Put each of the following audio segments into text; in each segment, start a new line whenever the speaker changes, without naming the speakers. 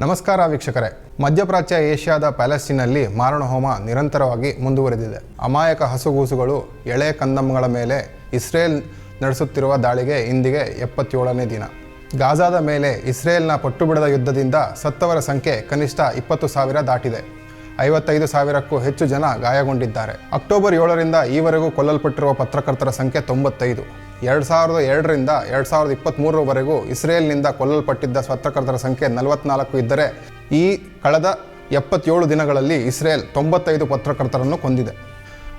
ನಮಸ್ಕಾರ ವೀಕ್ಷಕರೇ. ಮಧ್ಯಪ್ರಾಚ್ಯ ಏಷ್ಯಾದ ಪ್ಯಾಲೆಸ್ಟೀನಲ್ಲಿ ಮಾರಣಹೋಮ ನಿರಂತರವಾಗಿ ಮುಂದುವರೆದಿದೆ. ಅಮಾಯಕ ಹಸುಗೂಸುಗಳು ಎಳೆ ಕಂದಮ್ಮಗಳ ಮೇಲೆ ಇಸ್ರೇಲ್ ನಡೆಸುತ್ತಿರುವ ದಾಳಿಗೆ ಇಂದಿಗೆ ಎಪ್ಪತ್ತೇಳನೇ ದಿನ. ಗಾಜಾದ ಮೇಲೆ ಇಸ್ರೇಲ್ನ ಪಟ್ಟುಬಿಡದ ಯುದ್ಧದಿಂದ ಸತ್ತವರ ಸಂಖ್ಯೆ ಕನಿಷ್ಠ ಇಪ್ಪತ್ತು ಸಾವಿರ ದಾಟಿದೆ. ಐವತ್ತೈದು ಸಾವಿರಕ್ಕೂ ಹೆಚ್ಚು ಜನ ಗಾಯಗೊಂಡಿದ್ದಾರೆ. ಅಕ್ಟೋಬರ್ ಏಳರಿಂದ ಈವರೆಗೂ ಕೊಲ್ಲಲ್ಪಟ್ಟಿರುವ ಪತ್ರಕರ್ತರ ಸಂಖ್ಯೆ ತೊಂಬತ್ತೈದು. ಎರಡು ಸಾವಿರದ ಎರಡರಿಂದ ಎರಡು ಸಾವಿರದ ಇಪ್ಪತ್ತ್ಮೂರರವರೆಗೂ ಇಸ್ರೇಲ್ನಿಂದ ಕೊಲ್ಲಲ್ಪಟ್ಟಿದ್ದ ಪತ್ರಕರ್ತರ ಸಂಖ್ಯೆ ನಲವತ್ನಾಲ್ಕು ಇದ್ದರೆ, ಈ ಕಳೆದ ಎಪ್ಪತ್ತೇಳು ದಿನಗಳಲ್ಲಿ ಇಸ್ರೇಲ್ ತೊಂಬತ್ತೈದು ಪತ್ರಕರ್ತರನ್ನು ಕೊಂದಿದೆ.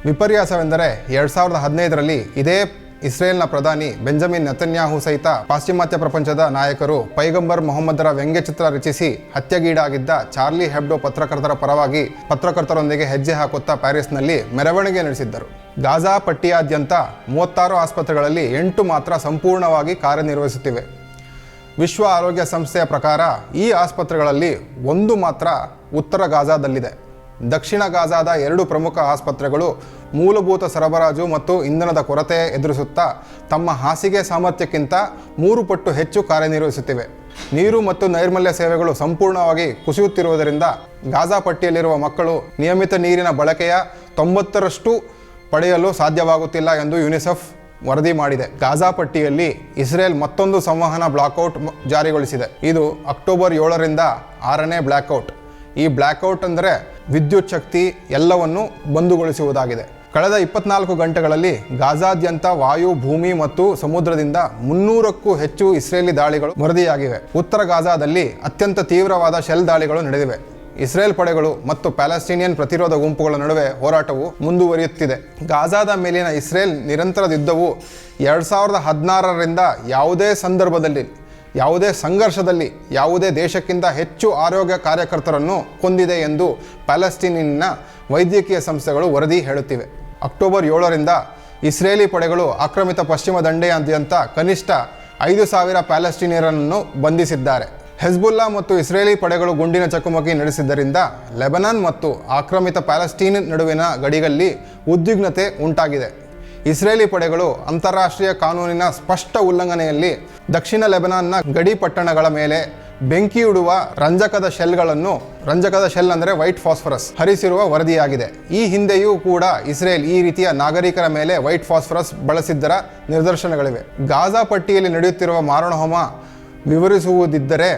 ವಿಪರ್ಯಾಸವೆಂದರೆ ಎರಡು ಸಾವಿರದ ಹದಿನೈದರಲ್ಲಿ ಇದೇ ಇಸ್ರೇಲ್ನ ಪ್ರಧಾನಿ ಬೆಂಜಮಿನ್ ನೆತನ್ಯಾಹು ಸಹಿತ ಪಾಶ್ಚಿಮಾತ್ಯ ಪ್ರಪಂಚದ ನಾಯಕರು ಪೈಗಂಬರ್ ಮೊಹಮ್ಮದರ ವ್ಯಂಗ್ಯಚಿತ್ರ ರಚಿಸಿ ಹತ್ಯೆಗೀಡಾಗಿದ್ದ ಚಾರ್ಲಿ ಹೆಬ್ಡೋ ಪತ್ರಕರ್ತರ ಪರವಾಗಿ ಪತ್ರಕರ್ತರೊಂದಿಗೆ ಹೆಜ್ಜೆ ಹಾಕುತ್ತಾ ಪ್ಯಾರಿಸ್ನಲ್ಲಿ ಮೆರವಣಿಗೆ ನಡೆಸಿದ್ದರು. ಗಾಜಾ ಪಟ್ಟಿಯಾದ್ಯಂತ ಮೂವತ್ತಾರು ಆಸ್ಪತ್ರೆಗಳಲ್ಲಿ ಎಂಟು ಮಾತ್ರ ಸಂಪೂರ್ಣವಾಗಿ ಕಾರ್ಯನಿರ್ವಹಿಸುತ್ತಿವೆ. ವಿಶ್ವ ಆರೋಗ್ಯ ಸಂಸ್ಥೆಯ ಪ್ರಕಾರ ಈ ಆಸ್ಪತ್ರೆಗಳಲ್ಲಿ ಒಂದು ಮಾತ್ರ ಉತ್ತರ ಗಾಜಾದಲ್ಲಿದೆ. ದಕ್ಷಿಣ ಗಾಜಾದ ಎರಡು ಪ್ರಮುಖ ಆಸ್ಪತ್ರೆಗಳು ಮೂಲಭೂತ ಸರಬರಾಜು ಮತ್ತು ಇಂಧನದ ಕೊರತೆ ಎದುರಿಸುತ್ತಾ ತಮ್ಮ ಹಾಸಿಗೆ ಸಾಮರ್ಥ್ಯಕ್ಕಿಂತ ಮೂರು ಪಟ್ಟು ಹೆಚ್ಚು ಕಾರ್ಯನಿರ್ವಹಿಸುತ್ತಿವೆ. ನೀರು ಮತ್ತು ನೈರ್ಮಲ್ಯ ಸೇವೆಗಳು ಸಂಪೂರ್ಣವಾಗಿ ಕುಸಿಯುತ್ತಿರುವುದರಿಂದ ಗಾಜಾ ಪಟ್ಟಿಯಲ್ಲಿರುವ ಮಕ್ಕಳು ನಿಯಮಿತ ನೀರಿನ ಬಳಕೆಯ ತೊಂಬತ್ತರಷ್ಟು ಪಡೆಯಲು ಸಾಧ್ಯವಾಗುತ್ತಿಲ್ಲ ಎಂದು ಯುನಿಸೆಫ್ ವರದಿ ಮಾಡಿದೆ. ಗಾಜಾ ಪಟ್ಟಿಯಲ್ಲಿ ಇಸ್ರೇಲ್ ಮತ್ತೊಂದು ಸಂವಹನ ಬ್ಲಾಕ್ಔಟ್ ಜಾರಿಗೊಳಿಸಿದೆ. ಇದು ಅಕ್ಟೋಬರ್ ಏಳರಿಂದ ಆರನೇ ಬ್ಲ್ಯಾಕ್ಔಟ್ ಈ ಬ್ಲ್ಯಾಕ್ಔಟ್ ಅಂದರೆ ವಿದ್ಯುತ್ ಶಕ್ತಿ ಎಲ್ಲವನ್ನು ಬಂದುಗೊಳಿಸುವುದಾಗಿದೆ ಕಳೆದ ಇಪ್ಪತ್ನಾಲ್ಕು ಗಂಟೆಗಳಲ್ಲಿ ಗಾಜಾದ್ಯಂತ ವಾಯು, ಭೂಮಿ ಮತ್ತು ಸಮುದ್ರದಿಂದ ಮುನ್ನೂರಕ್ಕೂ ಹೆಚ್ಚು ಇಸ್ರೇಲಿ ದಾಳಿಗಳು ವರದಿಯಾಗಿವೆ. ಉತ್ತರ ಗಾಜಾದಲ್ಲಿ ಅತ್ಯಂತ ತೀವ್ರವಾದ ಶೆಲ್ ದಾಳಿಗಳು ನಡೆದಿವೆ. ಇಸ್ರೇಲ್ ಪಡೆಗಳು ಮತ್ತು ಪ್ಯಾಲೆಸ್ಟೀನಿಯನ್ ಪ್ರತಿರೋಧ ಗುಂಪುಗಳ ನಡುವೆ ಹೋರಾಟವು ಮುಂದುವರಿಯುತ್ತಿದೆ. ಗಾಜಾದ ಮೇಲಿನ ಇಸ್ರೇಲ್ ನಿರಂತರ ಯುದ್ಧವು ಎರಡು ಸಾವಿರದ ಹದಿನಾರರಿಂದ ಯಾವುದೇ ಸಂದರ್ಭದಲ್ಲಿ ಯಾವುದೇ ಸಂಘರ್ಷದಲ್ಲಿ ಯಾವುದೇ ದೇಶಕ್ಕಿಂತ ಹೆಚ್ಚು ಆರೋಗ್ಯ ಕಾರ್ಯಕರ್ತರನ್ನು ಕೊಂದಿದೆ ಎಂದು ಪ್ಯಾಲೆಸ್ಟೀನಿನ ವೈದ್ಯಕೀಯ ಸಂಸ್ಥೆಗಳು ವರದಿ ಹೇಳುತ್ತಿವೆ. ಅಕ್ಟೋಬರ್ ಏಳರಿಂದ ಇಸ್ರೇಲಿ ಪಡೆಗಳು ಆಕ್ರಮಿತ ಪಶ್ಚಿಮ ದಂಡೆಯಾದ್ಯಂತ ಕನಿಷ್ಠ ಐದು ಸಾವಿರ ಪ್ಯಾಲೆಸ್ಟೀನಿಯರನ್ನು ಬಂಧಿಸಿದ್ದಾರೆ. ಹೆಜ್ಬುಲ್ಲಾ ಮತ್ತು ಇಸ್ರೇಲಿ ಪಡೆಗಳು ಗುಂಡಿನ ಚಕಮಕಿ ನಡೆಸಿದ್ದರಿಂದ ಲೆಬನಾನ್ ಮತ್ತು ಆಕ್ರಮಿತ ಪ್ಯಾಲೆಸ್ಟೀನ್ ನಡುವಿನ ಗಡಿಯಲ್ಲಿ ಉದ್ವಿಗ್ನತೆ ಉಂಟಾಗಿದೆ. ಇಸ್ರೇಲಿ ಪಡೆಗಳು ಅಂತಾರಾಷ್ಟ್ರೀಯ ಕಾನೂನಿನ ಸ್ಪಷ್ಟ ಉಲ್ಲಂಘನೆಯಲ್ಲಿ ದಕ್ಷಿಣ ಲೆಬನಾನ್ನ ಗಡಿ ಪಟ್ಟಣಗಳ ಮೇಲೆ ಬೆಂಕಿಯಿಡುವ ರಂಜಕದ ಶೆಲ್ಗಳನ್ನು, ರಂಜಕದ ಶೆಲ್ ಅಂದರೆ ವೈಟ್ ಫಾಸ್ಫರಸ್, ಹರಿಸಿರುವ ವರದಿಯಾಗಿದೆ. ಈ ಹಿಂದೆಯೂ ಕೂಡ ಇಸ್ರೇಲ್ ಈ ರೀತಿಯ ನಾಗರಿಕರ ಮೇಲೆ ವೈಟ್ ಫಾಸ್ಫರಸ್ ಬಳಸಿದ್ದರ ನಿದರ್ಶನಗಳಿವೆ. ಗಾಜಾ ಪಟ್ಟಿಯಲ್ಲಿ ನಡೆಯುತ್ತಿರುವ ಮಾರಣಹೋಮ ವಿವರಿಸುವುದಿದ್ದರೆ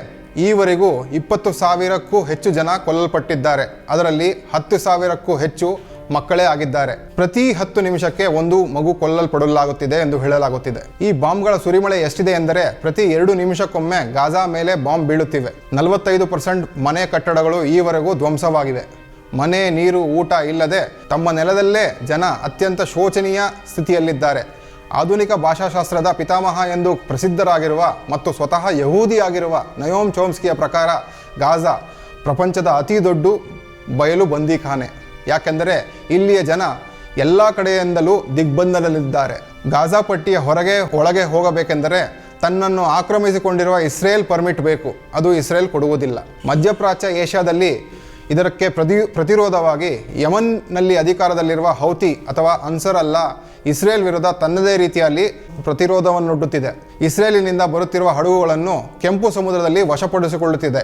ಈವರೆಗೂ ಇಪ್ಪತ್ತು ಸಾವಿರಕ್ಕೂ ಹೆಚ್ಚು ಜನ ಕೊಲ್ಲಲ್ಪಟ್ಟಿದ್ದಾರೆ. ಅದರಲ್ಲಿ ಹತ್ತು ಸಾವಿರಕ್ಕೂ ಹೆಚ್ಚು ಮಕ್ಕಳೇ ಆಗಿದ್ದಾರೆ. ಪ್ರತಿ ಹತ್ತು ನಿಮಿಷಕ್ಕೆ ಒಂದು ಮಗು ಕೊಲ್ಲಲ್ಪಡಲಾಗುತ್ತಿದೆ ಎಂದು ಹೇಳಲಾಗುತ್ತಿದೆ. ಈ ಬಾಂಬ್ಗಳ ಸುರಿಮಳೆ ಎಷ್ಟಿದೆ ಎಂದರೆ ಪ್ರತಿ ಎರಡು ನಿಮಿಷಕ್ಕೊಮ್ಮೆ ಗಾಜಾ ಮೇಲೆ ಬಾಂಬ್ ಬೀಳುತ್ತಿವೆ. ನಲವತ್ತೈದು ಪರ್ಸೆಂಟ್ ಮನೆ ಕಟ್ಟಡಗಳು ಈವರೆಗೂ ಧ್ವಂಸವಾಗಿವೆ. ಮನೆ, ನೀರು, ಊಟ ಇಲ್ಲದೆ ತಮ್ಮ ನೆಲದಲ್ಲೇ ಜನ ಅತ್ಯಂತ ಶೋಚನೀಯ ಸ್ಥಿತಿಯಲ್ಲಿದ್ದಾರೆ. ಆಧುನಿಕ ಭಾಷಾಶಾಸ್ತ್ರದ ಪಿತಾಮಹ ಎಂದು ಪ್ರಸಿದ್ಧರಾಗಿರುವ ಮತ್ತು ಸ್ವತಃ ಯಹೂದಿಯಾಗಿರುವ ನಯೋಮ್ ಚೋಮ್ಸ್ಕಿಯ ಪ್ರಕಾರ ಗಾಜಾ ಪ್ರಪಂಚದ ಅತಿ ದೊಡ್ಡ ಬಯಲು ಬಂದೀಖಾನೆ. ಯಾಕೆಂದರೆ ಇಲ್ಲಿಯ ಜನ ಎಲ್ಲ ಕಡೆಯಿಂದಲೂ ದಿಗ್ಬಂಧನದಲ್ಲಿದ್ದಾರೆ. ಗಾಜಾ ಪಟ್ಟಿಯ ಹೊರಗೆ, ಒಳಗೆ ಹೋಗಬೇಕೆಂದರೆ ತನ್ನನ್ನು ಆಕ್ರಮಿಸಿಕೊಂಡಿರುವ ಇಸ್ರೇಲ್ ಪರ್ಮಿಟ್ ಬೇಕು. ಅದು ಇಸ್ರೇಲ್ ಕೊಡುವುದಿಲ್ಲ. ಮಧ್ಯಪ್ರಾಚ್ಯ ಏಷ್ಯಾದಲ್ಲಿ ಇದಕ್ಕೆ ಪ್ರತಿ, ಪ್ರತಿರೋಧವಾಗಿ ಯಮನ್ನಲ್ಲಿ ಅಧಿಕಾರದಲ್ಲಿರುವ ಹೌತಿ ಅಥವಾ ಅನ್ಸರ್ ಅಲ್ಲ, ಇಸ್ರೇಲ್ ವಿರುದ್ಧ ತನ್ನದೇ ರೀತಿಯಲ್ಲಿ ಪ್ರತಿರೋಧವನ್ನುಡ್ಡುತ್ತಿದೆ ಇಸ್ರೇಲಿನಿಂದ ಬರುತ್ತಿರುವ ಹಡಗುಗಳನ್ನು ಕೆಂಪು ಸಮುದ್ರದಲ್ಲಿ ವಶಪಡಿಸಿಕೊಳ್ಳುತ್ತಿದೆ.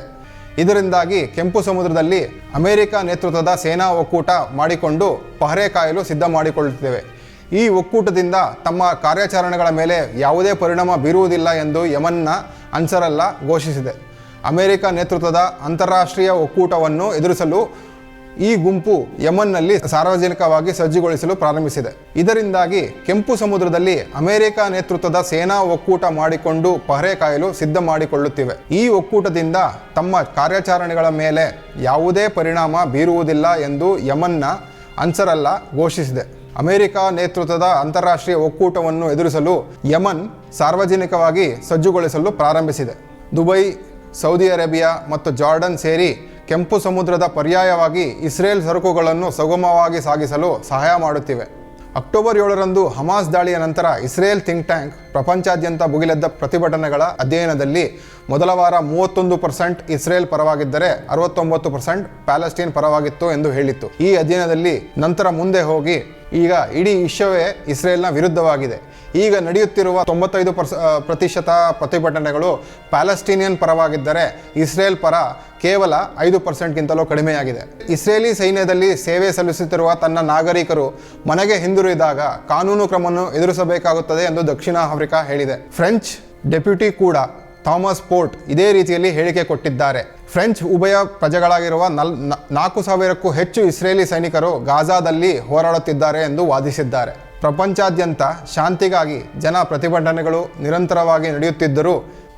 ಇದರಿಂದಾಗಿ ಕೆಂಪು ಸಮುದ್ರದಲ್ಲಿ ಅಮೆರಿಕ ನೇತೃತ್ವದ ಸೇನಾ ಒಕ್ಕೂಟ ಮಾಡಿಕೊಂಡು ಪಹರೆ ಕಾಯಲು ಸಿದ್ಧ ಮಾಡಿಕೊಳ್ಳುತ್ತಿವೆ ಈ ಒಕ್ಕೂಟದಿಂದ ತಮ್ಮ ಕಾರ್ಯಾಚರಣೆಗಳ ಮೇಲೆ ಯಾವುದೇ ಪರಿಣಾಮ ಬೀರುವುದಿಲ್ಲ ಎಂದು ಯಮನ್ನ ಅನ್ಸರಲ್ಲ ಘೋಷಿಸಿದೆ. ಅಮೆರಿಕ ನೇತೃತ್ವದ ಅಂತಾರಾಷ್ಟ್ರೀಯ ಒಕ್ಕೂಟವನ್ನು ಎದುರಿಸಲು ಈ ಗುಂಪು ಯಮನ್ನಲ್ಲಿ ಸಾರ್ವಜನಿಕವಾಗಿ ಸಜ್ಜುಗೊಳಿಸಲು ಪ್ರಾರಂಭಿಸಿದೆ. ಇದರಿಂದಾಗಿ ಕೆಂಪು ಸಮುದ್ರದಲ್ಲಿ ಅಮೆರಿಕ ನೇತೃತ್ವದ ಸೇನಾ ಒಕ್ಕೂಟ ಮಾಡಿಕೊಂಡು ಪಹರೆ ಕಾಯಲು ಸಿದ್ಧ ಮಾಡಿಕೊಳ್ಳುತ್ತಿವೆ. ಈ ಒಕ್ಕೂಟದಿಂದ ತಮ್ಮ ಕಾರ್ಯಾಚರಣೆಗಳ ಮೇಲೆ ಯಾವುದೇ ಪರಿಣಾಮ ಬೀರುವುದಿಲ್ಲ ಎಂದು ಯಮನ್ನ ಅನ್ಸರಲ್ಲ ಘೋಷಿಸಿದೆ. ಅಮೆರಿಕ ನೇತೃತ್ವದ ಅಂತಾರಾಷ್ಟ್ರೀಯ ಒಕ್ಕೂಟವನ್ನು ಎದುರಿಸಲು ಯಮನ್ ಸಾರ್ವಜನಿಕವಾಗಿ ಸಜ್ಜುಗೊಳಿಸಲು ಪ್ರಾರಂಭಿಸಿದೆ. ದುಬೈ, ಸೌದಿ ಅರೇಬಿಯಾ ಮತ್ತು ಜಾರ್ಡನ್ ಸೇರಿ ಕೆಂಪು ಸಮುದ್ರದ ಪರ್ಯಾಯವಾಗಿ ಇಸ್ರೇಲ್ ಸರಕುಗಳನ್ನು ಸುಗಮವಾಗಿ ಸಾಗಿಸಲು ಸಹಾಯ ಮಾಡುತ್ತಿವೆ. ಅಕ್ಟೋಬರ್ ಏಳರಂದು ಹಮಾಸ್ ದಾಳಿಯ ನಂತರ ಇಸ್ರೇಲ್ ಥಿಂಕ್ ಟ್ಯಾಂಕ್ ಪ್ರಪಂಚಾದ್ಯಂತ ಭುಗಿಲೆದ್ದ ಪ್ರತಿಭಟನೆಗಳ ಅಧ್ಯಯನದಲ್ಲಿ ಮೊದಲ ವಾರ ಮೂವತ್ತೊಂದು ಪರ್ಸೆಂಟ್ ಇಸ್ರೇಲ್ ಪರವಾಗಿದ್ದರೆ ಅರವತ್ತೊಂಬತ್ತು ಪರ್ಸೆಂಟ್ ಪ್ಯಾಲೆಸ್ಟೀನ್ ಪರವಾಗಿತ್ತು ಎಂದು ಹೇಳಿತ್ತು. ಈ ಅಧ್ಯಯನದಲ್ಲಿ ನಂತರ ಮುಂದೆ ಹೋಗಿ ಈಗ ಇಡೀ ವಿಶ್ವವೇ ಇಸ್ರೇಲ್ನ ವಿರುದ್ಧವಾಗಿದೆ. ಈಗ ನಡೆಯುತ್ತಿರುವ ತೊಂಬತ್ತೈದು ಪರ್ಸ ಪ್ರತಿಶತ ಪ್ರತಿಭಟನೆಗಳು ಪ್ಯಾಲೆಸ್ಟೀನಿಯನ್ ಪರವಾಗಿದ್ದರೆ ಇಸ್ರೇಲ್ ಪರ ಕೇವಲ ಐದು ಪರ್ಸೆಂಟ್ಗಿಂತಲೂ ಕಡಿಮೆಯಾಗಿದೆ. ಇಸ್ರೇಲಿ ಸೈನ್ಯದಲ್ಲಿ ಸೇವೆ ಸಲ್ಲಿಸುತ್ತಿರುವ ತನ್ನ ನಾಗರಿಕರು ಮನೆಗೆ ಹಿಂದಿರುಗಿದಾಗ ಕಾನೂನು ಕ್ರಮವನ್ನು ಎದುರಿಸಬೇಕಾಗುತ್ತದೆ ಎಂದು ದಕ್ಷಿಣ ಆಫ್ರಿಕಾ ಹೇಳಿದೆ. ಫ್ರೆಂಚ್ ಡೆಪ್ಯೂಟಿ ಕೂಡ ಥಾಮಸ್ ಪೋರ್ಟ್ ಇದೇ ರೀತಿಯಲ್ಲಿ ಹೇಳಿಕೆ ಕೊಟ್ಟಿದ್ದಾರೆ. ಫ್ರೆಂಚ್ ಉಭಯ ಪ್ರಜೆಗಳಾಗಿರುವ ನಲ್ ನಾಲ್ಕು ಸಾವಿರಕ್ಕೂ ಹೆಚ್ಚು ಇಸ್ರೇಲಿ ಸೈನಿಕರು ಗಾಜಾದಲ್ಲಿ ಹೋರಾಡುತ್ತಿದ್ದಾರೆ ಎಂದು ವಾದಿಸಿದ್ದಾರೆ. ಪ್ರಪಂಚಾದ್ಯಂತ ಶಾಂತಿಗಾಗಿ ಜನ ಪ್ರತಿಭಟನೆಗಳು ನಿರಂತರವಾಗಿ ನಡೆಯುತ್ತಿದ್ದರೂ,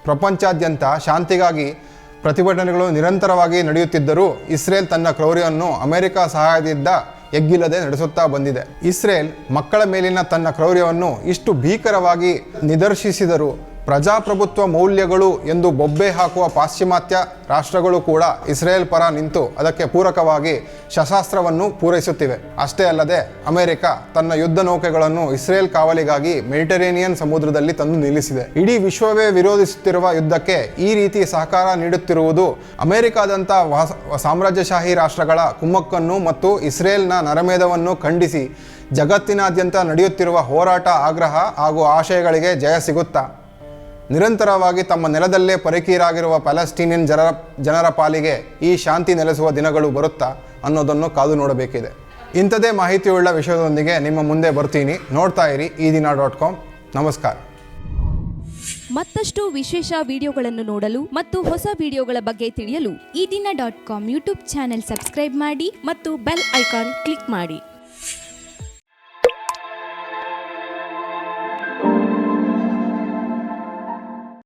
ಪ್ರಪಂಚಾದ್ಯಂತ ಶಾಂತಿಗಾಗಿ ಪ್ರತಿಭಟನೆಗಳು ನಿರಂತರವಾಗಿ ನಡೆಯುತ್ತಿದ್ದರೂ, ಇಸ್ರೇಲ್ ತನ್ನ ಕ್ರೌರ್ಯವನ್ನು ಅಮೆರಿಕ ಸಹಾಯದಿಂದ ಎಗ್ಗಿಲ್ಲದೆ ನಡೆಸುತ್ತಾ ಬಂದಿದೆ. ಇಸ್ರೇಲ್ ಮಕ್ಕಳ ಮೇಲಿನ ತನ್ನ ಕ್ರೌರ್ಯವನ್ನು ಇಷ್ಟು ಭೀಕರವಾಗಿ ನಿದರ್ಶಿಸಿದರೂ ಪ್ರಜಾಪ್ರಭುತ್ವ ಮೌಲ್ಯಗಳು ಎಂದು ಬೊಬ್ಬೆ ಹಾಕುವ ಪಾಶ್ಚಿಮಾತ್ಯ ರಾಷ್ಟ್ರಗಳು ಕೂಡ ಇಸ್ರೇಲ್ ಪರ ನಿಂತು ಅದಕ್ಕೆ ಪೂರಕವಾಗಿ ಶಸ್ತ್ರಾಸ್ತ್ರವನ್ನು ಪೂರೈಸುತ್ತಿವೆ. ಅಷ್ಟೇ ಅಲ್ಲದೆ ಅಮೆರಿಕ ತನ್ನ ಯುದ್ಧ ನೌಕೆಗಳನ್ನು ಇಸ್ರೇಲ್ ಕಾವಲಿಗಾಗಿ ಮೆಡಿಟರೇನಿಯನ್ ಸಮುದ್ರದಲ್ಲಿ ತಂದು ನಿಲ್ಲಿಸಿದೆ. ಇಡೀ ವಿಶ್ವವೇ ವಿರೋಧಿಸುತ್ತಿರುವ ಯುದ್ಧಕ್ಕೆ ಈ ರೀತಿ ಸಹಕಾರ ನೀಡುತ್ತಿರುವುದು ಅಮೆರಿಕಾದಂಥ ಸಾಮ್ರಾಜ್ಯಶಾಹಿ ರಾಷ್ಟ್ರಗಳ ಕುಮ್ಮಕ್ಕನ್ನು ಮತ್ತು ಇಸ್ರೇಲ್ನ ನರಮೇಧವನ್ನು ಖಂಡಿಸಿ ಜಗತ್ತಿನಾದ್ಯಂತ ನಡೆಯುತ್ತಿರುವ ಹೋರಾಟ ಆಗ್ರಹ ಹಾಗೂ ಆಶಯಗಳಿಗೆ ಜಯ ಸಿಗುತ್ತಾ ನಿರಂತರವಾಗಿ ತಮ್ಮ ನೆಲದಲ್ಲೇ ಪರಕೀರಾಗಿರುವ ಪ್ಯಾಲೆಸ್ಟೀನಿಯನ್ ಜನರ ಜನರ ಪಾಲಿಗೆ ಈ ಶಾಂತಿ ನೆಲೆಸುವ ದಿನಗಳು ಬರುತ್ತಾ ಅನ್ನೋದನ್ನು ಕಾದು ನೋಡಬೇಕಿದೆ. ಇಂಥದೇ ಮಾಹಿತಿಯುಳ್ಳ ವಿಷಯದೊಂದಿಗೆ ನಿಮ್ಮ ಮುಂದೆ ಬರ್ತೀನಿ. ನೋಡ್ತಾ ಇರಿ ಈ ದಿನ ಡಾಟ್ ಕಾಮ್. ನಮಸ್ಕಾರ.
ಮತ್ತಷ್ಟು ವಿಶೇಷ ವಿಡಿಯೋಗಳನ್ನು ನೋಡಲು ಮತ್ತು ಹೊಸ ವಿಡಿಯೋಗಳ ಬಗ್ಗೆ ತಿಳಿಯಲು
ಈ ದಿನ dot com YouTube channel subscribe ಮಾಡಿ
ಮತ್ತು ಬೆಲ್ ಐಕಾನ್ ಕ್ಲಿಕ್ ಮಾಡಿ.